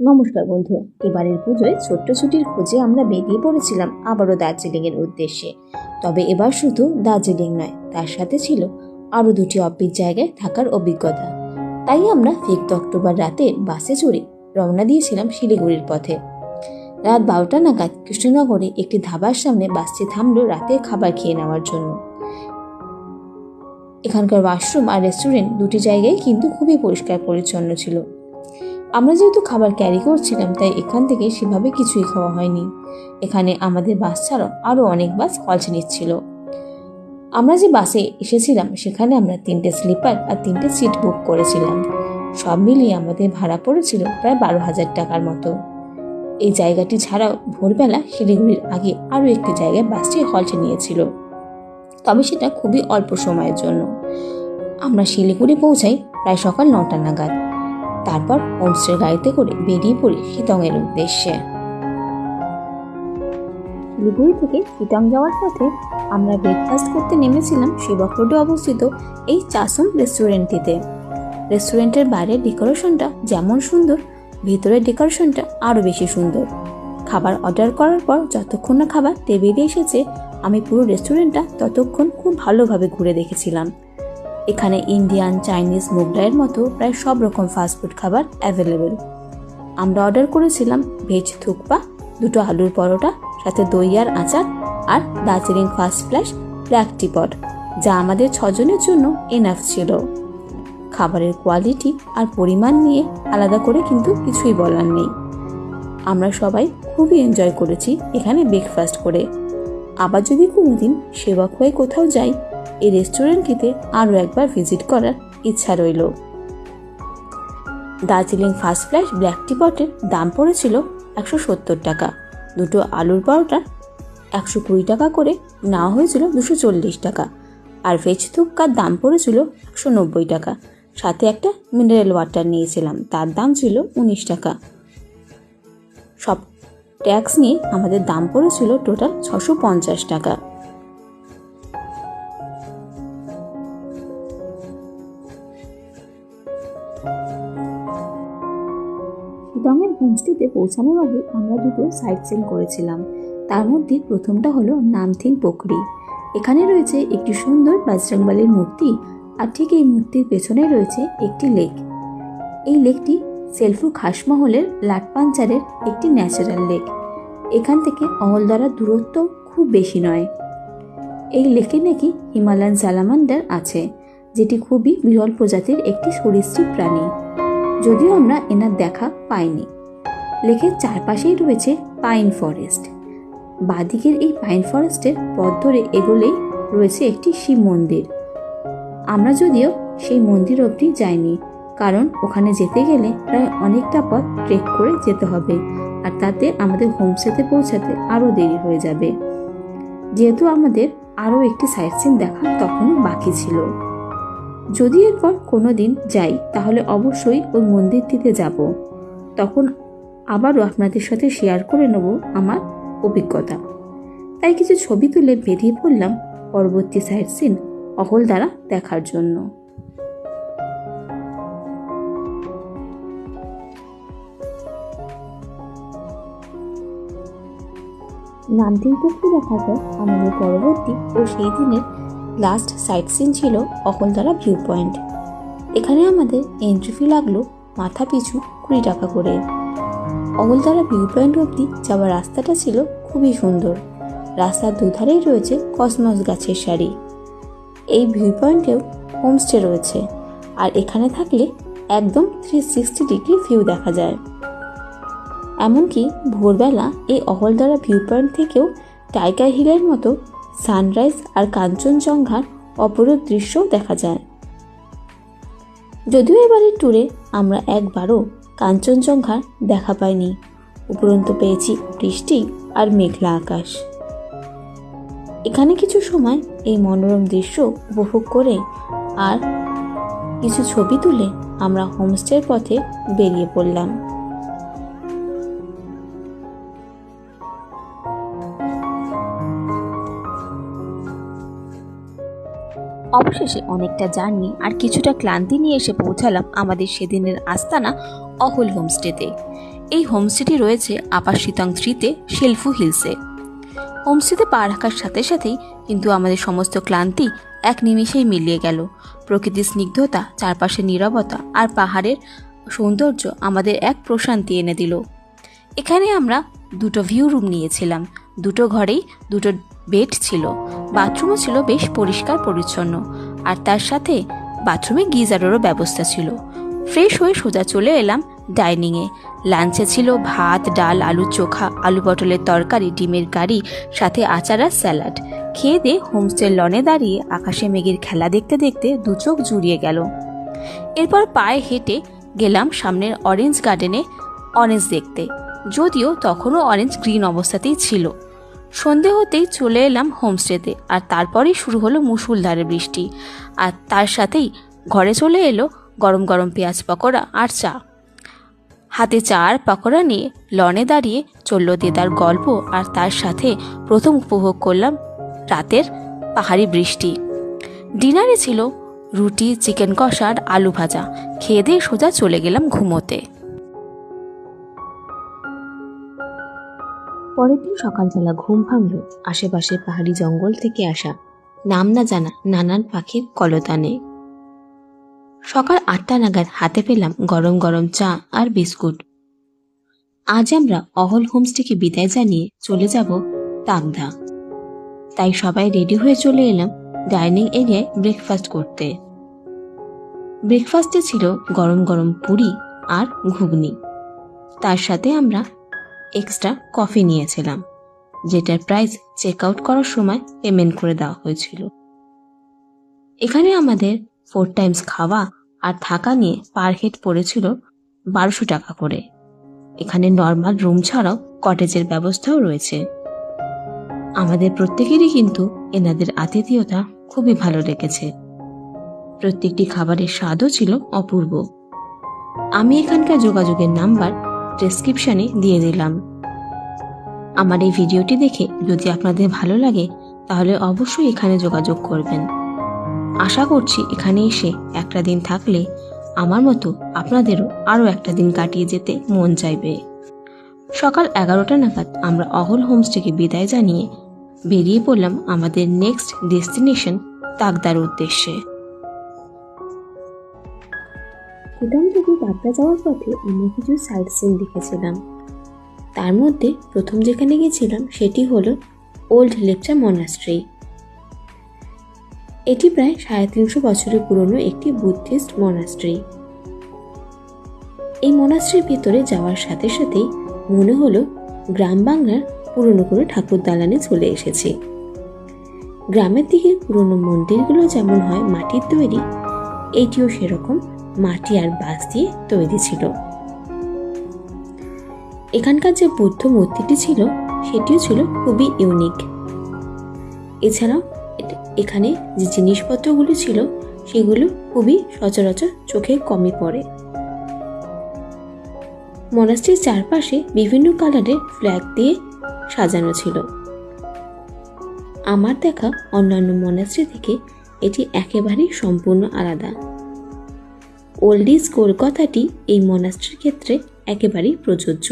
নমস্কার বন্ধুরা এবারের পুজোয় ছোট্ট ছুটির খোঁজে আমরা বেরিয়ে পড়েছিলাম আবারও দার্জিলিংয়ের উদ্দেশ্যে। তবে এবার শুধু দার্জিলিং নয়, তার সাথে ছিল আরও দুটি অফবিট জায়গায় থাকার অভিজ্ঞতা। তাই আমরা ফিফথ অক্টোবর রাতে বাসে চড়ে রওনা দিয়েছিলাম শিলিগুড়ির পথে। রাত বারোটা নাগাদ কৃষ্ণনগরে একটি ধাবার সামনে বাসটি থামলো রাতের খাবার খেয়ে নেওয়ার জন্য। এখানকার ওয়াশরুম আর রেস্টুরেন্ট দুটি জায়গায় কিন্তু খুবই পরিষ্কার পরিচ্ছন্ন ছিল। আমরা যেহেতু খাবার ক্যারি করছিলাম, তাই এখান থেকে সেভাবে কিছুই খাওয়া হয়নি। এখানে আমাদের বাস ছাড়াও আরও অনেক বাস হলস নিচ্ছিল। আমরা যে বাসে এসেছিলাম, সেখানে আমরা তিনটে স্লিপার আর তিনটে সিট বুক করেছিলাম। সব মিলিয়ে আমাদের ভাড়া পড়েছিল প্রায় বারো হাজার টাকার মতো। এই জায়গাটি ছাড়াও ভোরবেলা শিলিগুড়ির আগে আরও একটি জায়গায় বাসটি হল্টে নিয়েছিল। তবে সেটা খুবই অল্প সময়ের জন্য। আমরা শিলিগুড়ি পৌঁছাই প্রায় সকাল নটা নাগাদ। তারপর হোমস্টের গাড়িতে করে বেরিয়ে পড়ি শিতংয়ের উদ্দেশ্যে। শিলিগুড়ি থেকে শিটং যাওয়ার পথে আমরা ব্রেকফাস্ট করতে নেমেছিলাম শিবক রোডে অবস্থিত এই চাসুম রেস্টুরেন্টটিতে রেস্টুরেন্টের বাইরের ডেকোরেশনটা যেমন সুন্দর, ভিতরের ডেকোরেশনটা আরও বেশি সুন্দর। খাবার অর্ডার করার পর যতক্ষণ না খাবার টেবিলে এসেছে, আমি পুরো রেস্টুরেন্টটা ততক্ষণ খুব ভালোভাবে ঘুরে দেখেছিলাম। এখানে ইন্ডিয়ান চাইনিজ মোগলাইয়ের মতো প্রায় সব রকম ফাস্টফুড খাবার অ্যাভেলেবেল আমরা অর্ডার করেছিলাম ভেজ থুকপা দুটো আলুর পরোটা, সাথে দই আর আচার আর Darjeeling first flush black teapot যা আমাদের ছজনের জন্য এনাফ ছিল। খাবারের কোয়ালিটি আর পরিমাণ নিয়ে আলাদা করে কিন্তু কিছুই বলার নেই। আমরা সবাই খুবই এনজয় করেছি এখানে ব্রেকফাস্ট করে। আবার যদি কোনোদিন সেবক হয়ে কোথাও যাই এই রেস্টুরেন্টটিতে আরও একবার ভিজিট করার ইচ্ছা রইল। Darjeeling first flush black tea পটের দাম পড়েছিল একশো সত্তর টাকা। দুটো আলুর পরোটা একশো কুড়ি টাকা করে নেওয়া হয়েছিল দুশো চল্লিশ টাকা। আর ভেজ থুপকার দাম পড়েছিল একশো নব্বই টাকা। সাথে একটা মিনারেল ওয়াটার নিয়েছিলাম, তার দাম ছিল উনিশ টাকা। সব ট্যাক্স নিয়ে আমাদের দাম পড়েছিল টোটাল ছশো পঞ্চাশ টাকা। শিলংয়ের হোমস্টেতে পৌঁছানোর আগে আমরা দুটো সাইট সিন করেছিলাম। তার মধ্যে প্রথমটা হলো নামথিং পোখরি এখানে রয়েছে একটি সুন্দর বাজরংবালির মূর্তি আর ঠিক এই মূর্তির পেছনে রয়েছে একটি লেক এই লেকটি সেলফু খাসমহলের লাটপাঞ্চারের একটি ন্যাচারাল লেক এখান থেকে অহলদারার দূরত্ব খুব বেশি নয়। এই লেকে নাকি হিমালয়ান স্যালামান্ডার আছে, যেটি খুবই বিরল প্রজাতির একটি সরীসৃপ প্রাণী। যদিও আমরা এনার দেখা পাইনি। লেকের চারপাশেই রয়েছে পাইন ফরেস্ট। বাদিকের এই পাইন ফরেস্টের পথ ধরে এগোলেই রয়েছে একটি শিব মন্দির। আমরা যদিও সেই মন্দির অবধি যাইনি, কারণ ওখানে যেতে গেলে প্রায় অনেকটা পথ ট্রেক করে যেতে হবে, আর তাতে আমাদের হোমস্টেতে পৌঁছাতে আরও দেরি হয়ে যাবে। যেহেতু আমাদের আরও একটি সাইট সিন দেখা তখনও বাকি ছিল। যদি এরপর কোনো দিন যাই, তাহলে অবশ্যই ওই মন্দিরটিতে যাব। তখন আবারও আপনাদের সাথে শেয়ার করে নেব আমার অভিজ্ঞতা। তাই কিছু ছবি তুলে বেরিয়ে পড়লাম পরবর্তী সাইট সিন অহল দ্বারা দেখার জন্য। পুকুর দেখার পর আমাদের পরবর্তী ও সেই দিনের লাস্ট সাইট সিন ছিল অহলদারা ভিউ পয়েন্ট এখানে আমাদের এন্ট্রি ফি লাগল মাথা পিছু কুড়ি টাকা করে। অহলদারা ভিউ পয়েন্ট অবধি যাওয়ার রাস্তাটা ছিল খুবই সুন্দর। রাস্তার দুধারেই রয়েছে কসমস গাছের সারি। এই ভিউ পয়েন্টেও হোমস্টে রয়েছে। আর এখানে থাকলে একদম থ্রি সিক্সটি ডিগ্রি ভিউ দেখা যায়। এমনকি ভোরবেলা এই অহলদারা ভিউ পয়েন্ট থেকেও টাইগার হিলের মতো সানরাইজ আর কাঞ্চনজঙ্ঘার অপরূপ দৃশ্যও দেখা যায়। যদিও এবারের ট্যুরে আমরা একবারও কাঞ্চনজঙ্ঘার দেখা পাইনি। উপরন্তু পেয়েছি বৃষ্টি আর মেঘলা আকাশ। এখানে কিছু সময় এই মনোরম দৃশ্য উপভোগ করে আর কিছু ছবি তুলে আমরা হোমস্টের পথে বেরিয়ে পড়লাম। অবশেষে অনেকটা জার্নি আর কিছুটা ক্লান্তি নিয়ে এসে পৌঁছালাম আমাদের সেদিনের আস্তানা অহল হোমস্টেতে। এই হোমস্টেটি রয়েছে আপার শীতং থ্রিতে, শেলফু হিলসে। হোমস্টেতে পা রাখার সাথে সাথেই কিন্তু আমাদের সমস্ত ক্লান্তি এক নিমিষেই মিলিয়ে গেল। প্রকৃতির স্নিগ্ধতা, চারপাশের নীরবতা আর পাহাড়ের সৌন্দর্য আমাদের এক প্রশান্তি এনে দিল। এখানে আমরা দুটো ভিউ রুম নিয়েছিলাম। দুটো ঘরেই দুটো বেড ছিল, বাথরুমও ছিল বেশ পরিষ্কার পরিচ্ছন্ন, আর তার সাথে বাথরুমে গিজারেরও ব্যবস্থা ছিল। ফ্রেশ হয়ে সোজা চলে এলাম ডাইনিংয়ে। লাঞ্চে ছিল ভাত, ডাল, আলু চোখা, আলু পটলের তরকারি, ডিমের কারি, সাথে আচার আর স্যালাড। খেয়ে দিয়ে হোমস্টের লনে দাঁড়িয়ে আকাশে মেঘের খেলা দেখতে দেখতে দু চোখ জুড়িয়ে গেল। এরপর পায়ে হেঁটে গেলাম সামনের অরেঞ্জ গার্ডেনে, অরেঞ্জ দেখতে। যদিও তখনও অরেঞ্জ গ্রিন অবস্থাতেই ছিল। সন্ধে হতেই চলে এলাম হোমস্টেতে, আর তারপরেই শুরু হলো মুসুলধারে বৃষ্টি। আর তার সাথেই ঘরে চলে এলো গরম গরম পেঁয়াজ পকোড়া আর চা। হাতে চা আর পকোড়া নিয়ে লনে দাঁড়িয়ে চলল দেদার গল্প, আর তার সাথে প্রথম উপভোগ করলাম রাতের পাহাড়ি বৃষ্টি। ডিনারে ছিল রুটি, চিকেন কষা আর আলু ভাজা। খেয়ে দিয়ে সোজা চলে গেলাম ঘুমোতে। পরের দিন সকালবেলা ঘুম ভাঙল আশেপাশে পাহাড়ি জঙ্গল থেকে আসা নাম না জানা নানান পাখির কলতানে। সকাল আটটা নাগাদ হাতে পেলাম গরম গরম চা আর বিস্কুট। আজ আমরা অহল হোমস্টেকে বিদায় জানিয়ে চলে যাব তাগদা। তাই সবাই রেডি হয়ে চলে এলাম ডাইনিং এরিয়ায় ব্রেকফাস্ট করতে। ব্রেকফাস্টে ছিল গরম গরম পুরি আর ঘুগনি। তার সাথে আমরা এক্সট্রা কফি নিয়েছিলাম, যেটার প্রাইস চেক আউট করার সময় পেমেন্ট করে দেওয়া হয়েছিল। এখানে আমাদের ফোর টাইমস খাওয়া আর থাকা নিয়ে পার হেড পড়েছিল বারোশো টাকা করে। এখানে নর্মাল রুম ছাড়াও কটেজের ব্যবস্থাও রয়েছে। আমাদের প্রত্যেকেরই কিন্তু এনাদের আতিথেয়তা খুবই ভালো লেগেছে। প্রত্যেকটি খাবারের স্বাদও ছিল অপূর্ব। আমি এখানকার যোগাযোগের নাম্বার ডেসক্রিপশনে দিয়ে দিলাম। আমার এই ভিডিওটি দেখে যদি আপনাদের ভালো লাগে, তাহলে অবশ্যই এখানে যোগাযোগ করবেন। আশা করছি এখানে এসে একটা দিন থাকলে আমার মতো আপনাদেরও আরও একটা দিন কাটিয়ে যেতে মন চাইবে। সকাল এগারোটা নাগাদ আমরা অহল হোমস্টেকে বিদায় জানিয়ে বেরিয়ে পড়লাম আমাদের নেক্সট ডেস্টিনেশন তাকদার উদ্দেশ্যে। শিলং থেকে তাকদা যাওয়ার পথে আমরা কিছু সাইট সিন দেখেছিলাম। তার মধ্যে প্রথম যেখানে গেছিলাম সেটি হলো ওল্ড লেকচার মনাস্ট্রি। এটি প্রায় সাড়ে তিনশো বছরের পুরনো একটি বুদ্ধিস্ট মনাস্ট্রি। এই মনাস্ট্রির ভিতরে যাওয়ার সাথে সাথেই মনে হলো গ্রাম বাংলার পুরনো কোনো ঠাকুর দালানে চলে এসেছে। গ্রামের দিকে পুরনো মন্দিরগুলো যেমন হয় মাটির তৈরি, এটিও সেরকম মাটি আর বাঁশ দিয়ে তৈরি ছিল। এখানকার যে বুদ্ধ মূর্তিটি ছিল, সেটিও ছিল খুবই ইউনিক এছাড়াও এখানে যে জিনিসপত্রগুলো ছিল, সেগুলো খুবই সচরাচর চোখে কমই পড়ে। মনাস্ট্রির চারপাশে বিভিন্ন কালারের ফ্ল্যাগ দিয়ে সাজানো ছিল। আমার দেখা অন্যান্য মনাস্ট্রি থেকে এটি একেবারেই সম্পূর্ণ আলাদা। ওল্ড ইজ গোল্ড কথাটি এই মনাস্ট্রির ক্ষেত্রে একেবারেই প্রযোজ্য।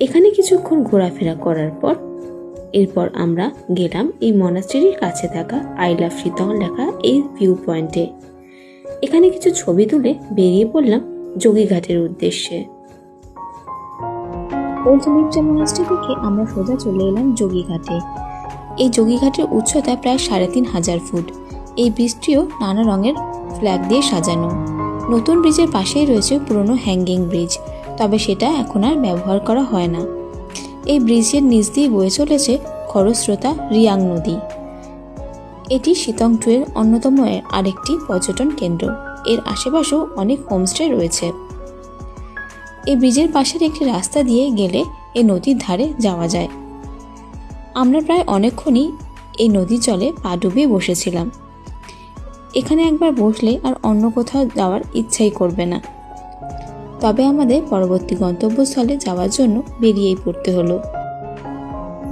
এখানে কিছুক্ষণ ঘোরাফেরা করার পর, এরপর আমরা গেলাম এই মনাস্ট্রির কাছে থাকা আই লাভ শীতল লেখা এই ভিউ পয়েন্টে এখানে কিছু ছবি তুলে বেরিয়ে পড়লাম যোগীঘাটের উদ্দেশ্যে। ওল্ড মনাস্ট্রি থেকে আমরা সোজা চলে এলাম যোগীঘাটে। এই যোগীঘাটের উচ্চতা প্রায় সাড়ে তিন হাজার ফুট। এই ব্রিজটিও নানা রঙের ফ্ল্যাগ দিয়ে সাজানো। নতুন ব্রিজের পাশেই রয়েছে পুরনো হ্যাঙ্গিং ব্রিজ তবে সেটা এখন আর ব্যবহার করা হয় না। এই ব্রিজের নিচ দিয়ে বয়ে চলেছে খরস্রোতা রিয়াং নদী। এটি শীতং টুয়ের অন্যতম আরেকটি পর্যটন কেন্দ্র। এর আশেপাশেও অনেক হোমস্টে রয়েছে। এই ব্রিজের পাশের একটি রাস্তা দিয়ে গেলে এই নদীর ধারে যাওয়া যায়। আমরা প্রায় অনেকক্ষণই এই নদীর জলে পা ডুবিয়ে বসেছিলাম। এখানে একবার বসলে আর অন্য কোথাও যাওয়ার ইচ্ছাই করবে না। তবে আমাদের পরবর্তী গন্তব্যস্থলে যাওয়ার জন্য বেরিয়েই পড়তে হলো।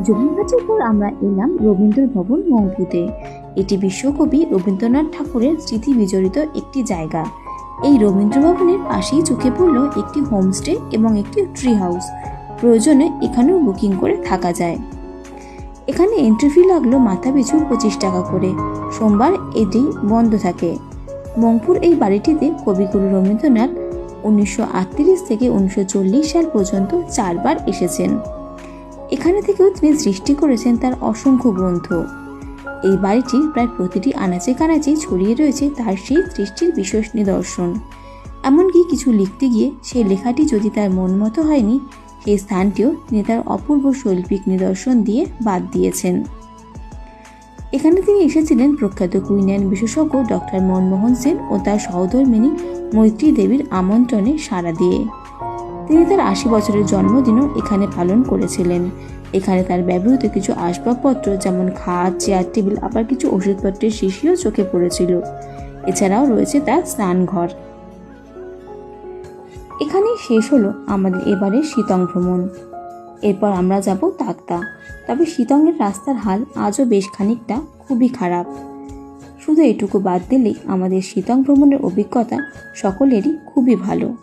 জমিঘাটের পর আমরা এলাম রবীন্দ্র ভবন মঙ্গুতে এটি বিশ্বকবি রবীন্দ্রনাথ ঠাকুরের স্মৃতি বিজড়িত একটি জায়গা। এই রবীন্দ্র ভবনের পাশেই চোখে পড়ল একটি হোমস্টে এবং একটি ট্রি হাউস। প্রয়োজনে এখানেও বুকিং করে থাকা যায়। এখানে এন্ট্রি ফি লাগল মাথা পিছু পঁচিশ টাকা করে। সোমবার এটি বন্ধ থাকে। মংপুর এই বাড়িটিতে কবিগুরু রবীন্দ্রনাথ উনিশশো আটত্রিশ থেকে উনিশশো চল্লিশ সাল পর্যন্ত চারবার এসেছেন। এখানে থেকেও তিনি সৃষ্টি করেছেন তার অসংখ্য গ্রন্থ। এই বাড়িটির প্রায় প্রতিটি আনাচে কানাচে ছড়িয়ে রয়েছে তার সেই সৃষ্টির বিশেষ নিদর্শন। এমনকি কিছু লিখতে গিয়ে সেই লেখাটি যদি তার মন মতো হয়নি সেই স্থানটিও তিনি তার অপূর্ব শৈল্পিক নিদর্শন দিয়ে বাদ দিয়েছেন। এখানে তিনি এসেছিলেন প্রখ্যাত কুইনাইন বিশেষজ্ঞ ডক্টর মনমোহন সেন ও তার সহধর্মিনী মৈত্রী দেবীর আমন্ত্রণে সাড়া দিয়ে। তিনি তার আশি বছরের জন্মদিনও এখানে পালন করেছিলেন। এখানে তার ব্যবহৃত কিছু আসবাবপত্র যেমন খাট, চেয়ার, টেবিল, আবার কিছু ওষুধপত্রের শিশিও চোখে পড়েছিল। এছাড়াও রয়েছে তার স্নানঘর। এখানেই শেষ হলো আমাদের এবারের শীতং ভ্রমণ। এরপর আমরা যাব তাকতা তবে শীতংয়ের রাস্তার হাল আজও বেশ খানিকটা খুবই খারাপ। শুধু এটুকু বাদ দিলেই আমাদের শীতং ভ্রমণের অভিজ্ঞতা সকলেরই খুবই ভালো।